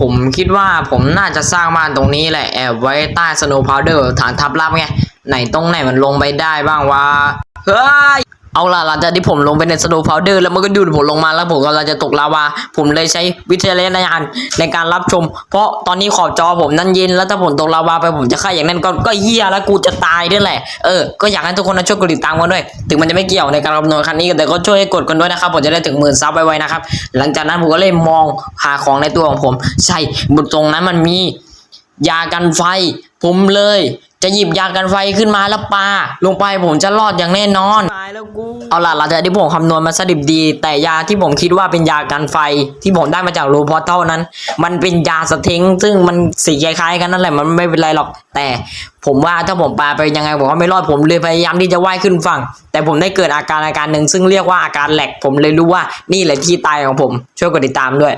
ผมคิดว่าผมน่าจะสร้างบ้านตรงนี้แหละแอบไว้ใต้สโนว์พาวเดอร์ฐานทับลับไง ไหนตรงไหนมันลงไปได้บ้างวะ เฮ้ย เอาล่ะหลังจากที่ผมลงไปในสโนว์พาวเดอร์แล้วมันก็ดูดผมลงมาแล้วผมกำลังจะตกลาวา ผมเลยใช้วิจารณญาณในการรับชม เพราะตอนนี้ขอบจอผมนั่นเย็นแล้วถ้าผมตกลาวาไปผมจะฆ่าอย่างนั้นก็ก็เหี้ยแล้วกูจะตายด้วยแหละเออก็อยากให้ทุกคนช่วยกดติดตามกันด้วย ถึงมันจะไม่เกี่ยวในการคำนวณครั้งนี้แต่ก็ช่วยให้กดกันด้วยนะครับผมจะได้ถึงหมื่นซับไวๆนะครับหลังจากนั้นผมก็เลยมองหาของในตัวของผม ใช่บนตรงนั้นมันมียากันไฟ ผมเลย จะหยิบยากันไฟขึ้นมาแล้วปาลงไปผมจะรอดอย่างแน่นอนตายแล้วกูเอาล่ะหลังจากที่ผมคำนวณมาสดิบดี แต่ยาที่ผมคิดว่าเป็นยากันไฟที่ผมได้มาจากโรพอร์เท่านั้น มันเป็นยาสเต็งซึ่งมันสีคล้ายๆกันนั่นแหละมันไม่เป็นไรหรอก แต่ผมว่าถ้าผมปาไปยังไงผมก็ไม่รอดผมเลยพยายามที่จะว่ายขึ้นฝั่ง แต่ผมได้เกิดอาการอาการหนึ่งซึ่งเรียกว่าอาการแหลกผมเลยรู้ว่านี่แหละที่ตายของผม ช่วยกดติดตามด้วย